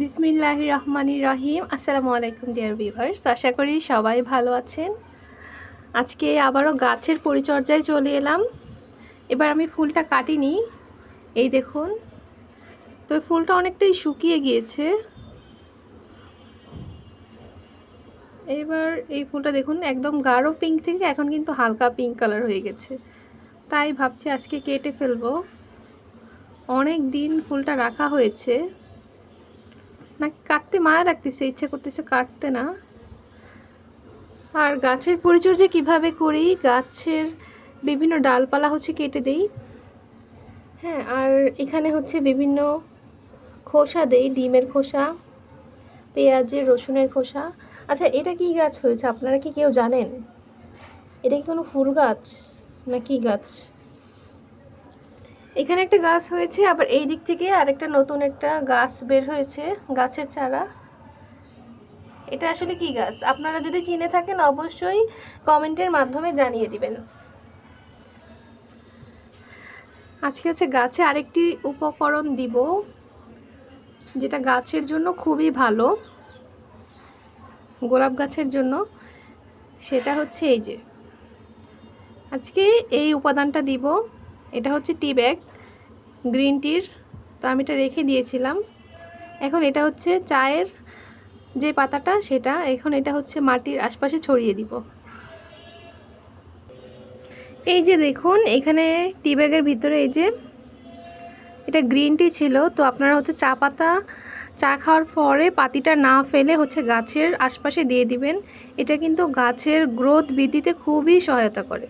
বিসমিল্লাহ রহমানির রহিম। আসসালামু আলাইকুম, ডিয়ার ভিভার্স আশা করি সবাই ভালো আছেন। আজকে আবারও গাছের পরিচর্যায় চলে এলাম। এবার আমি ফুলটা কাটিনি। এই দেখুন, তো ফুলটা অনেকটাই শুকিয়ে গিয়েছে। এবার এই ফুলটা দেখুন, একদম গাঢ় পিঙ্ক থেকে এখন কিন্তু হালকা পিঙ্ক কালার হয়ে গেছে। তাই ভাবছি আজকে কেটে ফেলব। অনেক দিন ফুলটা রাখা হয়েছে। না কাটতে মায়া লাগতেছে, ইচ্ছা করতেছে কাটতে না? আর গাছের পরিচর্যা কীভাবে করি? গাছের বিভিন্ন ডালপালা হচ্ছে কেটে দেই। হ্যাঁ আর এখানে হচ্ছে বিভিন্ন খোসা দেই, ডিমের খোসা, পেঁয়াজের, রসুনের খোসা। আচ্ছা এটা কি গাছ হয়েছে? আপনারা কি কেউ জানেন? এটা কি কোনো ফুল গাছ? না কি গাছ? এখানে একটা গাছ হয়েছে, আবার এই দিক থেকে আরেকটা নতুন একটা গাছ বের হয়েছে, গাছের চারা। এটা আসলে কি গাছ? আপনারা যদি চিনে থাকেন অবশ্যই কমেন্টের মাধ্যমে জানিয়ে দিবেন। আজকে হচ্ছে গাছে আরেকটি উপকরণ দিব, যেটা গাছের জন্য খুবই ভালো, গোলাপ গাছের জন্য। সেটা হচ্ছে এই যে। আজকে এই উপাদানটা দিব এটা হচ্ছে টি ব্যাগ, গ্রিন টির। তো আমি এটা রেখে দিয়েছিলাম। এখন এটা হচ্ছে চায়ের যে পাতাটা, সেটা এখন এটা হচ্ছে মাটির আশপাশে ছড়িয়ে দিব। এই যে দেখুন, এখানে টি ব্যাগের ভিতরে এই যে এটা গ্রিন টি ছিল। তো আপনারা হচ্ছে চা পাতা, চা খাওয়ার পরে পাতিটা না ফেলে হচ্ছে গাছের আশপাশে দিয়ে দিবেন। এটা কিন্তু গাছের গ্রোথ বৃদ্ধিতে খুবই সহায়তা করে।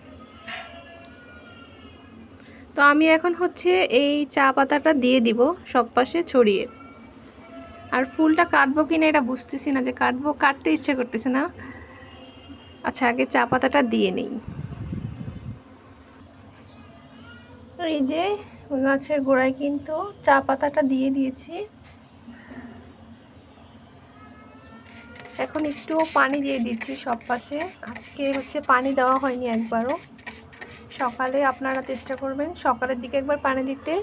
তো আমি এখন হচ্ছে এই চা পাতাটা দিয়ে দিব সব পাশে ছড়িয়ে। আর ফুলটা কাটবো কি না এটা বুঝতেছি না যে কাটবো, কাটতে ইচ্ছে করতেছে না। আচ্ছা আগে চা পাতাটা দিয়ে নেই। এই যে গাছের গোড়ায় কিন্তু চা পাতাটা দিয়ে দিয়েছি। এখন একটু পানি দিয়ে দিচ্ছি সব পাশে। আজকে হচ্ছে পানি দেওয়া হয়নি একবারও। সকালে আপনারা চেষ্টা করবেন সকালের দিকে একবার পানি দিতে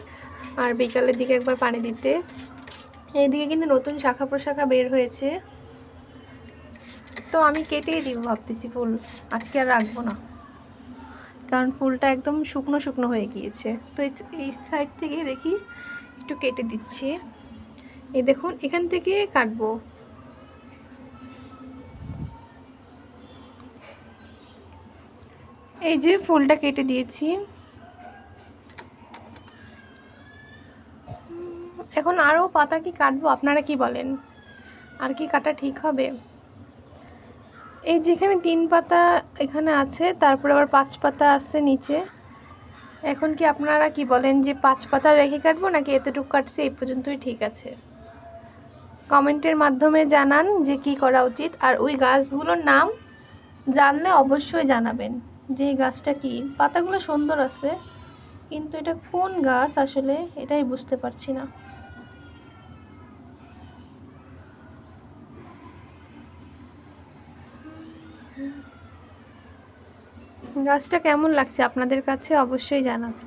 আর বিকালের দিকে একবার পানি দিতে। এইদিকে কিন্তু নতুন শাখা প্রশাখা বের হয়েছে। তো আমি কেটেই দিব ভাবতেছি ফুল, আজকে আর রাখব না। কারণ ফুলটা একদম শুকনো শুকনো হয়ে গিয়েছে। তো এই সাইড থেকে দেখি, একটু কেটে দিচ্ছি। এই দেখুন, এখান থেকে কাটবো। এই যে ফুলটা কেটে দিয়েছি। এখন আরও পাতা কি কাটবো? আপনারা কি বলেন? আর কি কাটা ঠিক হবে? এই যেখানে তিন পাতা এখানে আছে, তারপরে আবার পাঁচ পাতা আছে নিচে। এখন কি আপনারা কি বলেন যে পাঁচ পাতা রেখে কাটবো নাকি এতটুকু কাটছে? এই পর্যন্তই ঠিক আছে। কমেন্টের মাধ্যমে জানান যে কি করা উচিত। আর ওই গাছগুলোর নাম জানলে অবশ্যই জানাবেন। যে গাছটা কি? পাতাগুলো সুন্দর আছে, কিন্তু এটা কোন গাছ আসলে এটাই বুঝতে পারছি না। গাছটা কেমন লাগছে আপনাদের কাছে? অবশ্যই জানাবেন।